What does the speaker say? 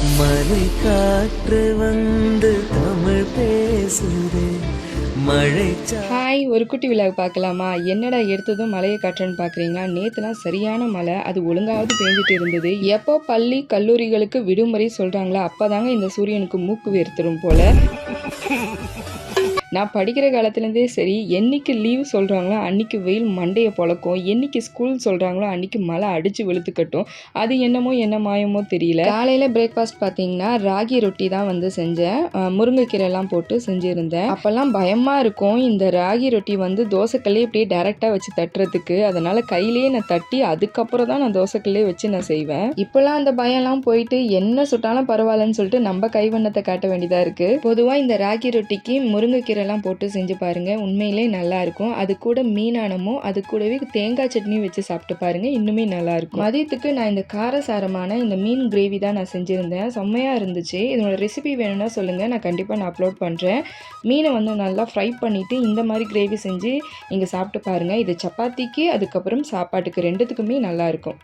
மலை காற்று வந்து தமிழ் பேசுதே. மழை ஹாய் ஒரு குட்டி விழாவை பார்க்கலாமா? என்னடா எடுத்ததும் மழையை காட்டுறேன்னு பார்க்குறீங்களா? நேற்றுலாம் சரியான மழை அது ஒழுங்காவது பேஞ்சிட்டு இருந்தது. எப்போ பள்ளி கல்லூரிகளுக்கு விடுமுறை சொல்கிறாங்களா அப்போதாங்க இந்த சூரியனுக்கு மூக்கு வேர்த்துரும் போல. நான் படிக்கிற காலத்துலேருந்தே சரி என்னைக்கு லீவ் சொல்கிறாங்களோ அன்னைக்கு வெயில் மண்டையை பொழக்கும். என்னைக்கு ஸ்கூல் சொல்கிறாங்களோ அன்றைக்கி மழை அடித்து வெளுத்துக்கட்டும் அது என்னமோ என்ன மாயமோ தெரியல. காலையில் பிரேக்ஃபாஸ்ட் பார்த்தீங்கன்னா ராகி ரொட்டி தான் வந்து செஞ்சேன். முருங்கைக்கீரைலாம் போட்டு செஞ்சுருந்தேன். அப்போல்லாம் பயமாக இருக்கும். இந்த ராகி ரொட்டி வந்து தோசைக்கல்லே இப்படியே டேரெக்டாக வச்சு தட்டுறதுக்கு. அதனால் கையிலேயே நான் தட்டி அதுக்கப்புறம் தான் நான் தோசைக்கல்லே வச்சு நான் செய்வேன். இப்போல்லாம் அந்த பயம்லாம் போயிட்டு என்ன சுட்டாலும் பரவாயில்லன்னு சொல்லிட்டு நம்ம கைவண்ணத்தை காட்ட வேண்டியதாக இருக்குது பொதுவாக இந்த ராகி ரொட்டிக்கு முருங்கைக்கீரை முருங்கைக்கீரைலாம் போட்டு செஞ்சு பாருங்கள் உண்மையிலே நல்லாயிருக்கும் அது கூட மீனானமோ அது கூடவே தேங்காய் சட்னி வச்சு சாப்பிட்டு பாருங்கள் இன்னுமே நல்லாயிருக்கும் மதியத்துக்கு நான் இந்த காரசாரமான இந்த மீன் கிரேவி தான் நான் செஞ்சுருந்தேன். செம்மையாக இருந்துச்சு. இதனோட ரெசிபி வேணும்னா சொல்லுங்கள் நான் கண்டிப்பாக நான் அப்லோட் பண்ணுறேன் மீனை வந்து நல்லா ஃப்ரை பண்ணிவிட்டு இந்த மாதிரி கிரேவி செஞ்சு நீங்கள் சாப்பிட்டு பாருங்கள் இது சப்பாத்திக்கு அதுக்கப்புறம் சாப்பாட்டுக்கு ரெண்டுத்துக்குமே நல்லாயிருக்கும்